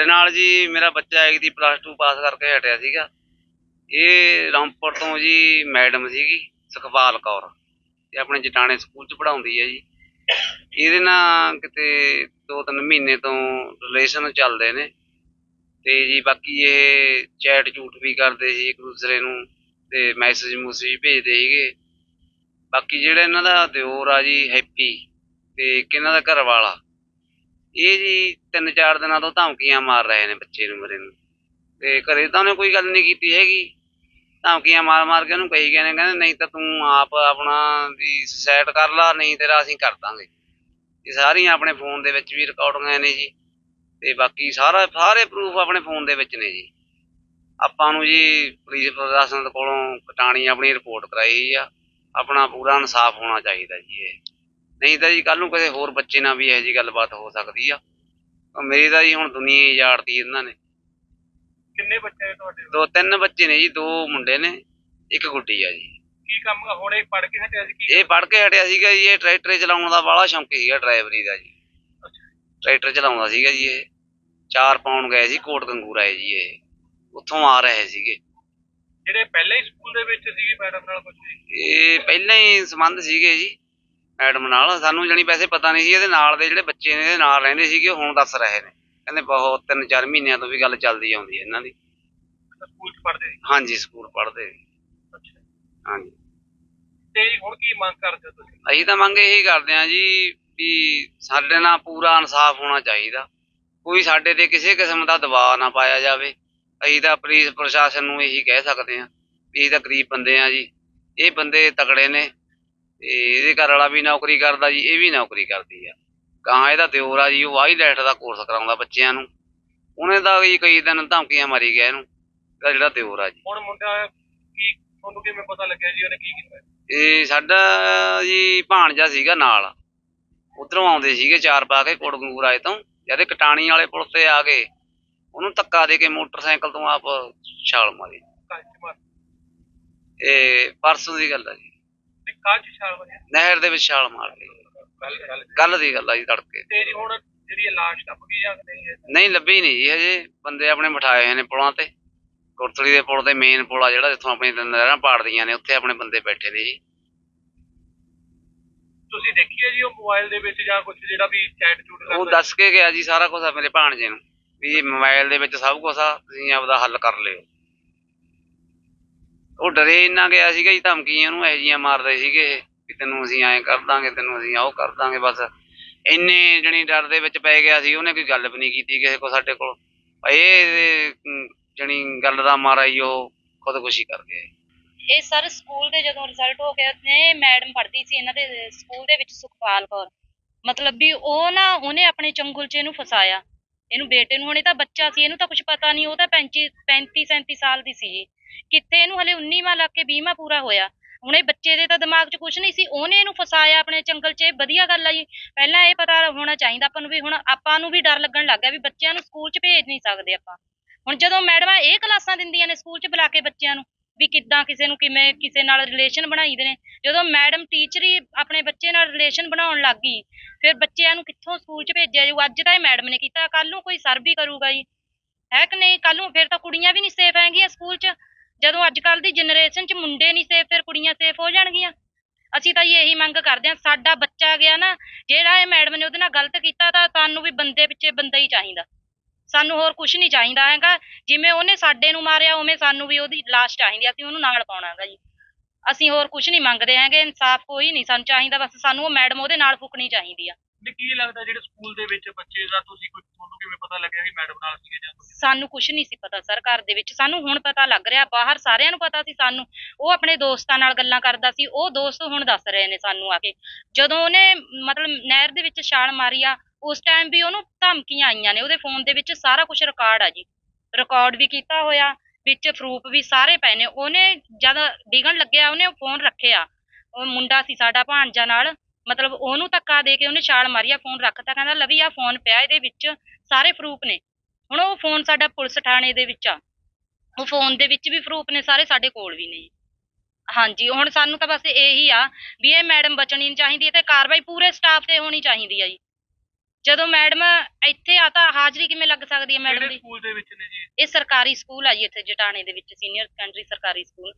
ਸਾਡੇ ਨਾਲ ਜੀ ਮੇਰਾ ਬੱਚਾ ਇੱਕ ਦੀ ਪਲੱਸ 2 ਪਾਸ ਕਰਕੇ ਹਟਿਆ ਸੀਗਾ। ਇਹ ਰਾਮਪੁਰ ਤੋਂ ਜੀ ਮੈਡਮ ਸੀਗੀ, ਸੁਖਪਾਲ ਕੌਰ। ਤੇ ਆਪਣੇ ਜਟਾਣੇ ਸਕੂਲ ਚ ਪੜ੍ਹਾਉਂਦੀ ਹੈ ਜੀ। ਇਹਦੇ ਨਾਲ ਕਿਤੇ ਦੋ ਤਿੰਨ ਮਹੀਨੇ ਤੋਂ ਰਿਲੇਸ਼ਨ ਚੱਲਦੇ ਨੇ। ਤੇ ਜੀ ਬਾਕੀ ਇਹ ਚੈਟ ਝੂਠ ਵੀ ਕਰਦੇ ਸੀ ਇੱਕ ਦੂਸਰੇ ਨੂੰ ਤੇ ਮੈਸੇਜ ਮੂਸੇਜ ਭੇਜਦੇ ਸੀਗੇ। ਬਾਕੀ ਜਿਹੜਾ ਇਹਨਾਂ ਦਾ ਦਿਓਰ ਆ ਜੀ, ਹੈਪੀ, ਤੇ ਇੱਕ ਇਹਨਾਂ ਦਾ ਘਰ ਵਾਲਾ ਇਹ ਜੀ ਤਿੰਨ ਚਾਰ ਦਿਨਾਂ ਤੋਂ ਧਮਕੀਆਂ ਮਾਰ ਰਹੇ ਨੇ ਬੱਚੇ ਨੂੰ ਮੇਰੇ ਨੂੰ। ਤੇ ਘਰੇ ਤਾਂ ਉਹਨੇ ਕੋਈ ਗੱਲ ਨਹੀਂ ਕੀਤੀ ਹੈਗੀ। ਧਮਕੀਆਂ ਮਾਰ ਮਾਰ ਕੇ ਉਹਨੂੰ ਕਹੀ ਗਏ ਨੇ, ਕਹਿੰਦੇ ਨਹੀਂ ਤਾਂ ਤੂੰ ਆਪ ਆਪਣਾ ਵੀ ਸੁਸਾਇਡ ਕਰ ਲਾ, ਨਹੀਂ ਤੇਰਾ ਅਸੀਂ ਕਰ ਦਾਂਗੇ। ਇਹ ਸਾਰੀਆਂ ਆਪਣੇ ਫੋਨ ਦੇ ਵਿੱਚ ਵੀ ਰਿਕਾਰਡਿੰਗਾਂ ਨੇ ਜੀ। ਤੇ ਬਾਕੀ ਸਾਰਾ, ਸਾਰੇ ਪ੍ਰੂਫ ਆਪਣੇ ਫੋਨ ਦੇ ਵਿੱਚ ਨੇ ਜੀ। ਆਪਾਂ ਨੂੰ ਜੀ ਪੁਲਿਸ ਪ੍ਰਸ਼ਾਸਨ ਕੋਲੋਂ ਕਟਾਣੀ ਆਪਣੀ ਰਿਪੋਰਟ ਕਰਾਈ ਆ। ਆਪਣਾ ਪੂਰਾ ਇਨਸਾਫ ਹੋਣਾ ਚਾਹੀਦਾ ਜੀ ਇਹ। ਨਹੀਂ ਤਾਂ ਜੀ ਕੱਲ ਨੂੰ ਕਿਸੇ ਹੋਰ ਬੱਚੇ ਨਾਲ ਵੀ ਇਹੋ ਜੀ ਗੱਲਬਾਤ ਹੋ ਸਕਦੀ ਆ। ਮੇਰੀ ਤਾਂ ਜੀ ਹੁਣ ਦੁਨੀਆ ਹੀ ਉਜਾੜਤੀ ਇਹਨਾਂ ਨੇ। ਕਿੰਨੇ ਬੱਚੇ ਨੇ ਤੁਹਾਡੇ? ਦੋ ਤਿੰਨ ਬੱਚੇ ਨੇ ਜੀ ਦੋ ਮੁੰਡੇ ਨੇ ਇੱਕ ਗੁੱਡੀ ਆ ਜੀ। ਕੀ ਕੰਮ ਹੁਣ ਇਹ ਪੜ੍ਹ ਕੇ ਹਟਿਆ ਸੀ ਕੀ ਇਹ ਪੜ੍ਹ ਕੇ ਹਟਿਆ ਸੀਗਾ ਜੀ ਇਹ ਟਰੈਕਟਰ ਚਲਾਉਣ ਦਾ ਬਾਹਲਾ ਸ਼ੌਂਕ ਸੀਗਾ ਡਰਾਈਵਰੀ ਦਾ ਜੀ। ਟਰੈਕਟਰ ਚਲਾਉਂਦਾ ਸੀਗਾ ਜੀ ਇਹ। ਚਾਰ ਪਾਉਣ ਗਏ ਸੀ ਕੋਟ ਕੰਗੂਰਾ ਹੈ ਜੀ ਇਹ। ਉੱਥੋਂ ਆ ਰਹੇ ਸੀਗੇ। ਜਿਹੜੇ ਪਹਿਲਾਂ ਹੀ ਸਕੂਲ ਦੇ ਵਿੱਚ ਸੀਗੀ ਮੈਡਮ ਨਾਲ ਕੁਝ ਇਹ ਪਹਿਲਾਂ ਹੀ ਸੰਬੰਧ ਸੀਗੇ ਜੀ। ਮੈਡਮ ਨਾਲ ਸਾਨੂੰ ਜਾਣੀ ਵੈਸੇ ਪਤਾ ਨਹੀਂ ਸੀ ਇਹਦੇ ਨਾਲ ਦੇ ਜਿਹੜੇ ਬੱਚੇ ਨੇ ਇਹਦੇ ਨਾਲ ਰਹਿੰਦੇ ਸੀਗੇ ਉਹ ਹੁਣ ਦੱਸ ਰਹੇ ਨੇ। ਕਹਿੰਦੇ ਬਹੁਤ ਤਿੰਨ ਚਾਰ ਮਹੀਨਿਆਂ ਤੋਂ ਵੀ ਗੱਲ ਚੱਲਦੀ ਆਉਂਦੀ ਹੈ ਇਹਨਾਂ ਦੀ। ਸਕੂਲ 'ਚ ਪੜ੍ਹਦੇ ਸੀ? ਹਾਂਜੀ ਸਕੂਲ ਪੜ੍ਹਦੇ ਅੱਛਾ। ਹਾਂਜੀ। ਤੇ ਹੁਣ ਕੀ ਮੰਗ ਕਰਦੇ ਹੋ ਤੁਸੀਂ? ਅਸੀਂ ਤਾਂ ਮੰਗ ਇਹੀ ਕਰਦੇ ਹਾਂ ਜੀ ਵੀ ਸਾਡੇ ਨਾਲ ਪੂਰਾ ਇਨਸਾਫ ਹੋਣਾ ਚਾਹੀਦਾ। ਕੋਈ ਸਾਡੇ ਤੇ ਕਿਸੇ ਕਿਸਮ ਦਾ ਦਬਾਅ ਨਾ ਪਾਇਆ ਜਾਵੇ। ਅਸੀਂ ਤਾਂ ਪੁਲਿਸ ਪ੍ਰਸ਼ਾਸਨ ਨੂੰ ਇਹੀ ਕਹਿ ਸਕਦੇ ਹਾਂ ਵੀ ਅਸੀਂ ਤਾਂ ਗਰੀਬ ਬੰਦੇ ਆ ਜੀ। ਇਹ ਬੰਦੇ ਤਕੜੇ ਨੇ। ਤੇ ਇਹਦੇ ਘਰ ਵਾਲਾ ਵੀ ਨੌਕਰੀ ਕਰਦਾ ਜੀ ਇਹ ਵੀ ਨੌਕਰੀ ਕਰਦੀ ਆ। ਗਾਂ ਇਹਦਾ ਦਿਓਰ ਆ ਜੀ ਉਹ ਵਾਈਲੈਟ ਦਾ ਕੋਰਸ ਕਰਾਉਂਦਾ ਬੱਚਿਆਂ ਨੂੰ। ਉਹਨੇ ਤਾਂ ਜੀ ਕਈ ਦਿਨ ਧਮਕੀਆਂ ਮਾਰੀ ਗਿਆ ਇਹਨੂੰ ਇਹਦਾ ਜਿਹੜਾ ਦਿਓਰ ਆ ਜੀ। ਹੁਣ ਮੁੰਡਾ ਕੀ ਤੁਹਾਨੂੰ ਕਿਵੇਂ ਪਤਾ ਲੱਗਿਆ ਜੀ ਉਹਨੇ ਕੀ ਕੀਤਾ? ਇਹ ਸਾਡਾ ਜੀ ਭਾਣਜਾ ਸੀਗਾ ਨਾਲ। ਉਧਰੋਂ ਆਉਂਦੇ ਸੀਗੇ ਚਾਰ ਪਾ ਕੇ ਕੋਟਗੰਗੂਰ ਆਏ ਤੋਂ। ਜਦ ਇਹ ਕਟਾਣੀ ਵਾਲੇ ਪੁਲ ਤੇ ਆ ਗਏ ਉਹਨੂੰ ਧੱਕਾ ਦੇ ਕੇ ਮੋਟਰਸਾਈਕਲ ਤੋਂ ਆਪ ਛਾਲ ਮਾਰ। ਇਹ ਪਰਸੋਂ ਦੀ ਗੱਲ ਆ ਜੀ। ਤੇ ਕਾਜ ਚ ਛਾਲ ਮਾਰੀ? ਨਹਿਰ ਦੇ ਵਿੱਚ ਛਾਲ ਮਾਰ ਲਈ। ਕੱਲ ਦੀ ਗੱਲ ਆ ਜੀ ਤੜਕੇ। ਤੇ ਜੀ ਹੁਣ ਜਿਹੜੀ ਇਹ ਲਾਸ਼ ਟੱਪ ਗਈ ਜਾਂ ਨਹੀਂ ਹੈ ਨਹੀਂ ਲੱਭੀ ਨਹੀਂ ਜੀ ਹਜੇ। ਬੰਦੇ ਆਪਣੇ ਬਿਠਾਏ ਹੋਏ ਨੇ ਪੁਲਾਂ ਤੇ। ਕੋਟਲੀ ਦੇ ਪੁਲ ਤੇ ਮੇਨ ਪੁਲ ਆ ਜਿਹੜਾ ਜਿੱਥੋਂ ਆਪਣੀ ਨਹਿਰਾਂ ਪਾੜਦੀਆਂ ਨੇ ਉੱਥੇ ਆਪਣੇ ਬੰਦੇ ਬੈਠੇ ਨੇ ਜੀ। ਤੁਸੀਂ ਦੇਖੀ ਹੈ ਜੀ ਉਹ ਮੋਬਾਈਲ ਦੇ ਵਿੱਚ ਜਾਂ ਕੁਝ ਜਿਹੜਾ ਵੀ ਚੈਟ ਚੂਟ ਉਹ ਦੱਸ ਕੇ ਗਿਆ ਜੀ ਸਾਰਾ ਕੁਝ ਮੇਰੇ ਭਾਣਜੇ ਨੂੰ। ਵੀ ਮੋਬਾਈਲ ਦੇ ਵਿੱਚ ਸਭ ਕੁਝ ਆ ਤੁਸੀਂ ਆਪਦਾ ਹੱਲ ਕਰ ਲਿਓ। ਉਹ ਡਰੇ ਇੰਨਾ ਗਿਆ ਸੀਗਾ ਜੀ ਧਮਕੀਆਂ ਨੂੰ, ਇਹੋ ਜਿਹੀਆਂ ਮਾਰਦੇ ਸੀਗੇ ਇਹ, ਵੀ ਤੈਨੂੰ ਅਸੀਂ ਐਂ ਕਰ ਦਾਂਗੇ, ਤੈਨੂੰ ਅਸੀਂ ਉਹ ਕਰ ਦਾਂਗੇ, ਬਸ। ਇੰਨੇ ਜਣੀ ਡਰ ਦੇ ਵਿੱਚ ਪੈ ਗਿਆ ਸੀ, ਉਹਨੇ ਕੋਈ ਗੱਲ ਵੀ ਨਹੀਂ ਕੀਤੀ ਕਿਸੇ ਕੋ ਸਾਡੇ ਕੋਲ। ਇਹ ਜਣੀ ਗੱਲ ਦਾ ਮਾਰਾ ਹੀ ਉਹ ਖੁਦਕੁਸ਼ੀ ਕਰ ਗਏ। ਇਹ ਸਰ ਸਕੂਲ ਦੇ ਜਦੋਂ ਰਿਜ਼ਲਟ ਹੋ ਗਿਆ ਨੇ ਮੈਡਮ ਪੜ੍ਹਦੀ ਸੀ ਇਹਨਾਂ ਦੇ, ਸਕੂਲ ਦੇ ਵਿੱਚ ਸੁਖਪਾਲ ਕੌਰ। ਮਤਲਬ ਵੀ ਉਹ ਨਾ, ਉਹਨੇ ਆਪਣੇ ਚੰਗੁਲ 'ਚ ਫਸਾਇਆ। ਇਹਨੂੰ ਬੇਟੇ ਨੂੰ, ਹੁਣੇ ਤਾਂ ਬੱਚਾ ਸੀ, ਇਹਨੂੰ ਤਾਂ ਕੁਝ ਪਤਾ ਨਹੀਂ, ਉਹ ਤਾਂ 35 35 37 ਸਾਲ ਦੀ ਸੀ ਕਿੱਥੇ ਇਹਨੂੰ ਹਲੇ 19ਵਾਂ ਲੱਗ ਕੇ 20ਵਾਂ ਪੂਰਾ ਹੋਇਆ। ਹੁਣ ਇਹ ਬੱਚੇ ਦੇ ਤਾਂ ਦਿਮਾਗ 'ਚ ਕੁਝ ਨਹੀਂ ਸੀ, ਉਹਨੇ ਇਹਨੂੰ ਫਸਾਇਆ ਆਪਣੇ ਚੰਗਲ 'ਚ, ਇਹ ਵਧੀਆ ਗੱਲ ਆ ਜੀ। ਪਹਿਲਾਂ ਇਹ ਪਤਾ ਹੋਣਾ ਚਾਹੀਦਾ ਆਪਾਂ ਨੂੰ ਵੀ, ਹੁਣ ਆਪਾਂ ਨੂੰ ਵੀ ਡਰ ਲੱਗਣ ਲੱਗ ਗਿਆ ਵੀ ਬੱਚਿਆਂ ਨੂੰ ਸਕੂਲ 'ਚ ਭੇਜ ਨਹੀਂ ਸਕਦੇ ਆਪਾਂ। ਹੁਣ ਜਦੋਂ ਮੈਡਮਾਂ ਇਹ ਕਲਾਸਾਂ ਦਿੰਦੀਆਂ ਨੇ ਸਕੂਲ 'ਚ ਬੁਲਾ ਕੇ ਬੱਚਿਆਂ ਨੂੰ ਵੀ ਕਿੱਦਾਂ ਕਿਸੇ ਨੂੰ ਕਿਵੇਂ, ਕਿਸੇ ਨਾਲ ਰਿਲੇਸ਼ਨ ਬਣਾਈਦੇ ਨੇ। ਜਦੋਂ ਮੈਡਮ ਟੀਚਰ ਹੀ ਆਪਣੇ ਬੱਚੇ ਨਾਲ ਰਿਲੇਸ਼ਨ ਬਣਾਉਣ ਲੱਗ ਗਈ, ਫਿਰ ਬੱਚਿਆਂ ਨੂੰ ਕਿੱਥੋਂ ਸਕੂਲ 'ਚ ਭੇਜਿਆ ਜਾਊ? ਅੱਜ ਤਾਂ ਇਹ ਮੈਡਮ ਨੇ ਕੀਤਾ ਕੱਲ ਨੂੰ ਕੋਈ ਸਰ ਵੀ ਕਰੂਗਾ ਜੀ। ਹੈ ਕਿ ਨਹੀਂ? ਕੱਲ ਨੂੰ ਫਿਰ ਤਾਂ ਕੁੜੀਆਂ ਵੀ ਨਹੀਂ ਸੇਫ ਹੈਗੀਆਂ ਸਕੂਲ 'ਚ। ਜਦੋਂ ਅੱਜ ਕੱਲ ਦੀ ਜਨਰੇਸ਼ਨ 'ਚ ਮੁੰਡੇ ਨਹੀਂ ਸੇਫ ਫਿਰ ਕੁੜੀਆਂ ਸੇਫ ਹੋ ਜਾਣਗੀਆਂ। ਅਸੀਂ ਤਾਂ ਜੀ ਇਹੀ ਮੰਗ ਕਰਦੇ ਹਾਂ ਸਾਡਾ ਬੱਚਾ ਗਿਆ ਨਾ ਜਿਹੜਾ ਇਹ ਮੈਡਮ ਨੇ ਉਹਦੇ ਨਾਲ ਗਲਤ ਕੀਤਾ ਤਾਂ ਸਾਨੂੰ ਵੀ ਬੰਦੇ ਪਿੱਛੇ ਬੰਦਾ ਹੀ ਚਾਹੀਦਾ। ਸਾਨੂੰ ਹੋਰ ਕੁਝ ਨਹੀਂ ਚਾਹੀਦਾ ਹੈਗਾ ਜਿਵੇਂ ਉਹਨੇ ਸਾਡੇ ਨੂੰ ਮਾਰਿਆ ਉਵੇਂ ਸਾਨੂੰ ਵੀ ਉਹਦੀ ਲਾਸ਼ ਚਾਹੀਦੀ ਆ, ਅਸੀਂ ਉਹਨੂੰ ਨਾਲ ਪਾਉਣਾ ਹੈਗਾ ਜੀ। ਅਸੀਂ ਹੋਰ ਕੁਝ ਨਹੀਂ ਮੰਗਦੇ ਹੈਗੇ ਇਨਸਾਫ ਕੋਈ ਨਹੀਂ ਸਾਨੂੰ ਚਾਹੀਦਾ ਬਸ ਸਾਨੂੰ ਉਹ ਮੈਡਮ ਉਹਦੇ ਨਾਲ ਫੁਕਣੀ ਚਾਹੀਦੀ ਆ। ਤੇ ਕੀ ਲੱਗਦਾ ਜਿਹੜੇ ਸਕੂਲ ਦੇ ਵਿੱਚ ਬੱਚੇ ਦਾ ਤੁਸੀਂ ਕੋਈ ਤੁਹਾਨੂੰ ਕਿਵੇਂ ਪਤਾ ਲੱਗਿਆ ਵੀ ਮੈਡਮ ਨਾਲ ਸੀਗੇ ਜਾਂ ਤੁਸੀਂ ਸਾਨੂੰ ਕੁਝ ਨਹੀਂ ਸੀ ਪਤਾ ਸਰ ਘਰ ਦੇ ਵਿੱਚ। ਸਾਨੂੰ ਹੁਣ ਪਤਾ ਲੱਗ ਰਿਹਾ, ਬਾਹਰ ਸਾਰਿਆਂ ਨੂੰ ਪਤਾ ਸੀ ਸਾਨੂੰ। ਉਹ ਆਪਣੇ ਦੋਸਤਾਂ ਨਾਲ ਗੱਲਾਂ ਕਰਦਾ ਸੀ। ਉਹ ਦੋਸਤ ਹੁਣ ਦੱਸ ਰਹੇ ਨੇ ਸਾਨੂੰ ਆ ਕੇ। ਜਦੋਂ ਉਹਨੇ ਮਤਲਬ ਨਹਿਰ ਦੇ ਵਿੱਚ ਛਾਲ ਮਾਰੀ ਆ, ਉਸ ਟਾਈਮ ਵੀ ਉਹਨੂੰ ਧਮਕੀਆਂ ਆਈਆਂ ਨੇ। ਉਹਦੇ ਫੋਨ ਦੇ ਵਿੱਚ ਸਾਰਾ ਕੁਝ ਰਿਕਾਰਡ ਆ ਜੀ। ਰਿਕਾਰਡ ਵੀ ਕੀਤਾ ਹੋਇਆ, ਵਿੱਚ ਪ੍ਰੂਫ ਵੀ ਸਾਰੇ ਪਏ ਨੇ। ਉਹਨੇ ਜਦ ਡਿਗਣ ਲੱਗਿਆ, ਉਹਨੇ ਫੋਨ ਰੱਖਿਆ। ਉਹ ਮੁੰਡਾ ਸੀ ਸਾਡਾ ਭਾਣਜਾ ਨਾਲ। ਮਤਲਬ ਉਹਨੂੰ ਧੱਕਾ ਦੇ ਕੇ ਉਹਨੇ ਛਾਲ ਮਾਰੀ ਆ ਫੋਨ ਰੱਖਤਾ ਕਹਿੰਦਾ ਲਵੀ ਆ ਫੋਨ ਪਿਆ ਇਹਦੇ ਵਿੱਚ ਸਾਰੇ ਪ੍ਰੂਫ ਨੇ। ਹੁਣ ਉਹ ਫੋਨ ਸਾਡਾ ਪੁਲਿਸ ਥਾਣੇ ਦੇ ਵਿੱਚ ਆ। ਉਹ ਫੋਨ ਦੇ ਵਿੱਚ ਵੀ ਪ੍ਰੂਫ ਨੇ ਸਾਰੇ ਸਾਡੇ ਕੋਲ ਵੀ ਨੇ ਹਾਂਜੀ ਹੁਣ ਸਾਨੂੰ ਤਾਂ ਬਸ ਇਹੀ ਆ ਵੀ ਇਹ ਮੈਡਮ ਬਚਣੀ ਨਹੀਂ ਚਾਹੀਦੀ ਹੈ ਤੇ ਕਾਰਵਾਈ ਪੂਰੇ ਸਟਾਫ ਤੇ ਹੋਣੀ ਚਾਹੀਦੀ ਆ ਜੀ। ਜਦੋਂ ਮੈਡਮ ਇੱਥੇ ਆ ਤਾਂ ਹਾਜ਼ਰੀ ਕਿਵੇਂ ਲੱਗ ਸਕਦੀ ਹੈ ਮੈਡਮ ਦੀ? ਸਕੂਲ ਦੇ ਵਿੱਚ ਨੇ ਜੀ? ਇਹ ਸਰਕਾਰੀ ਸਕੂਲ ਆ ਜੀ ਇੱਥੇ ਜਟਾਣੇ ਦੇ ਵਿੱਚ ਸੀਨੀਅਰ ਸੈਕੰਡਰੀ ਸਰਕਾਰੀ ਸਕੂਲ